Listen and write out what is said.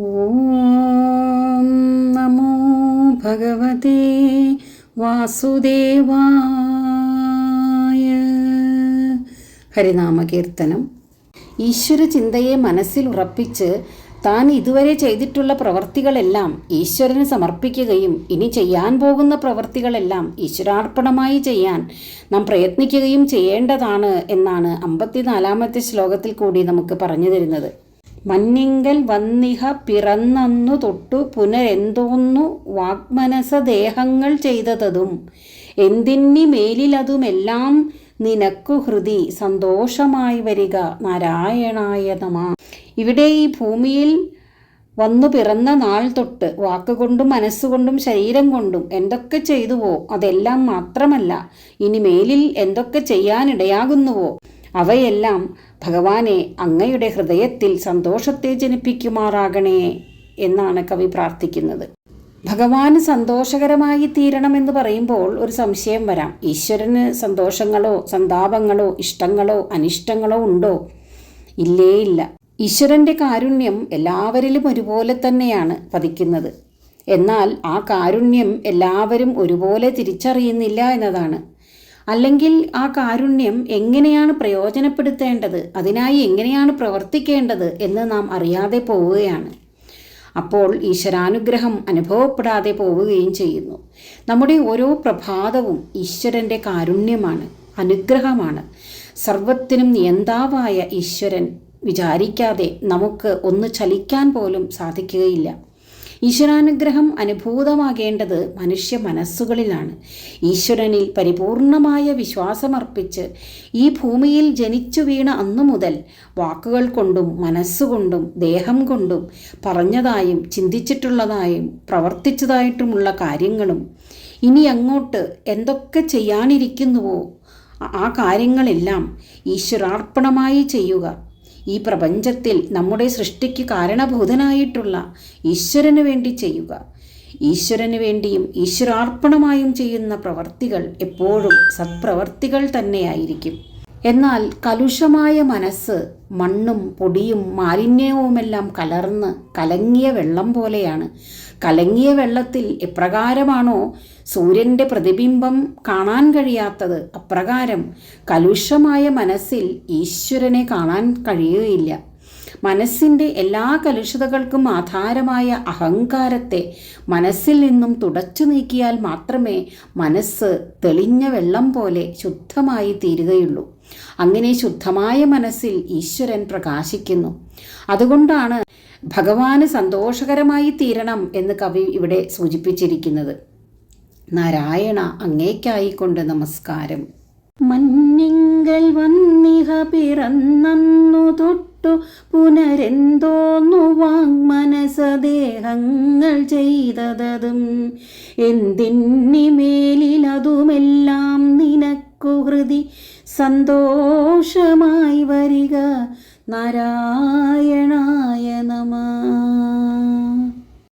ഓം നമോ ഭഗവതേ വാസുദേവായ. ഹരിനാമകീർത്തനം. ഈശ്വര ചിന്തയെ മനസ്സിൽ ഉറപ്പിച്ച് താൻ ഇതുവരെ ചെയ്തിട്ടുള്ള പ്രവർത്തികളെല്ലാം ഈശ്വരന് സമർപ്പിക്കുകയും ഇനി ചെയ്യാൻ പോകുന്ന പ്രവർത്തികളെല്ലാം ഈശ്വരാർപ്പണമായി ചെയ്യാൻ നാം പ്രയത്നിക്കുകയും ചെയ്യേണ്ടതാണ് എന്നാണ് അമ്പത്തിനാലാമത്തെ ശ്ലോകത്തിൽ കൂടി നമുക്ക് പറഞ്ഞു തരുന്നത്. മഞ്ഞിങ്കൽ വന്നിഹ പിറന്നന്നു തൊട്ടു പുനരെന്തോന്നു വാഗ്മനസ ദേഹങ്ങൾ ചെയ്തതും. എന്തിന്നി മേലിലതുമെല്ലാം നിനക്കു ഹൃതി സന്തോഷമായി വരിക. നാരായണായ നമ ഇവിടെ ഈ ഭൂമിയിൽ വന്നു പിറന്ന നാൾ തൊട്ട് വാക്കുകൊണ്ടും മനസ്സുകൊണ്ടും ശരീരം കൊണ്ടും എന്തൊക്കെ ചെയ്തുവോ അതെല്ലാം മാത്രമല്ല. ഇനി മേലിൽ എന്തൊക്കെ ചെയ്യാനിടയാകുന്നുവോ? അവയെല്ലാം ഭഗവാനെ അങ്ങയുടെ ഹൃദയത്തിൽ സന്തോഷത്തെ ജനിപ്പിക്കുമാറാകണേ എന്നാണ് കവി പ്രാർത്ഥിക്കുന്നത്. ഭഗവാന് സന്തോഷകരമായി തീരണമെന്ന് പറയുമ്പോൾ ഒരു സംശയം വരാം. ഈശ്വരന് സന്തോഷങ്ങളോ സന്താപങ്ങളോ ഇഷ്ടങ്ങളോ അനിഷ്ടങ്ങളോ ഉണ്ടോ? ഇല്ലേ ഇല്ല ഈശ്വരന്റെ കാരുണ്യം എല്ലാവരിലും ഒരുപോലെ തന്നെയാണ് പതിക്കുന്നത്. എന്നാൽ ആ കാരുണ്യം എല്ലാവരും ഒരുപോലെ തിരിച്ചറിയുന്നില്ല എന്നതാണ്. അല്ലെങ്കിൽ ആ കാരുണ്യം എങ്ങനെയാണ് പ്രയോജനപ്പെടുത്തേണ്ടത്? അതിനായി എങ്ങനെയാണ് പ്രവർത്തിക്കേണ്ടത് എന്ന് നാം അറിയാതെ പോവുകയാണ്. അപ്പോൾ ഈശ്വരാനുഗ്രഹം അനുഭവപ്പെടാതെ പോവുകയും ചെയ്യുന്നു. നമ്മുടെ ഓരോ പ്രഭാതവും ഈശ്വരന്റെ കാരുണ്യമാണ് അനുഗ്രഹമാണ്. സർവത്തിനും നിയന്താവായ ഈശ്വരൻ വിചാരിക്കാതെ നമുക്ക് ഒന്ന് ചലിക്കാൻ പോലും സാധിക്കുകയില്ല. ഈശ്വരാനുഗ്രഹം അനുഭൂതമാകേണ്ടത് മനുഷ്യ മനസ്സുകളിലാണ്. ഈശ്വരനിൽ പരിപൂർണമായ വിശ്വാസമർപ്പിച്ച് ഈ ഭൂമിയിൽ ജനിച്ചു വീണ അന്നു മുതൽ വാക്കുകൾ കൊണ്ടും മനസ്സുകൊണ്ടും ദേഹം കൊണ്ടും പറഞ്ഞതായും ചിന്തിച്ചിട്ടുള്ളതായും പ്രവർത്തിച്ചതായിട്ടുമുള്ള കാര്യങ്ങളും ഇനി അങ്ങോട്ട് എന്തൊക്കെ ചെയ്യാനിരിക്കുന്നുവോ ആ കാര്യങ്ങളെല്ലാം ഈശ്വരാർപ്പണമായി ചെയ്യുക. ഈ പ്രപഞ്ചത്തിൽ നമ്മുടെ സൃഷ്ടിക്ക് കാരണഭൂതനായിട്ടുള്ള ഈശ്വരന് വേണ്ടി ചെയ്യുക. ഈശ്വരന് വേണ്ടിയും ഈശ്വരാർപ്പണമായും ചെയ്യുന്ന പ്രവർത്തികൾ എപ്പോഴും സത്പ്രവർത്തികൾ തന്നെയായിരിക്കും. എന്നാൽ കലുഷമായ മനസ്സ് മണ്ണും പൊടിയും മാലിന്യവുമെല്ലാം കലർന്ന് കലങ്ങിയ വെള്ളം പോലെയാണ്. കലങ്ങിയ വെള്ളത്തിൽ എപ്രകാരമാണോ സൂര്യന്റെ പ്രതിബിംബം കാണാൻ കഴിയാത്തത്? അപ്രകാരം കലുഷമായ മനസ്സിൽ ഈശ്വരനെ കാണാൻ കഴിയുകയില്ല. മനസ്സിന്റെ എല്ലാ കലുഷിതകൾക്കും ആധാരമായ അഹങ്കാരത്തെ മനസ്സിൽ നിന്നും തുടച്ചു നീക്കിയാൽ മാത്രമേ മനസ്സ് തെളിഞ്ഞ വെള്ളം പോലെ ശുദ്ധമായി തീരുകയുള്ളൂ. അങ്ങനെ ശുദ്ധമായ മനസ്സിൽ ഈശ്വരൻ പ്രകാശിക്കുന്നു. അതുകൊണ്ടാണ് ഭഗവാന് സന്തോഷകരമായി തീരണം എന്ന് കവി ഇവിടെ സൂചിപ്പിച്ചിരിക്കുന്നത്. നാരായണ അങ്ങേക്കായിക്കൊണ്ട് നമസ്കാരം. മഞ്ഞിങ്കൽ വന്നിഹ പിറന്നു തൊട്ടു പുനരെന്തോന്നു വാങ്മനസദേഹങ്ങൾ ചെയ്തതും എന്തിന്നിമേലിലതുമെല്ലാം നിനക്കു ഹൃതി സന്തോഷമായി വരിക. നാരായണാ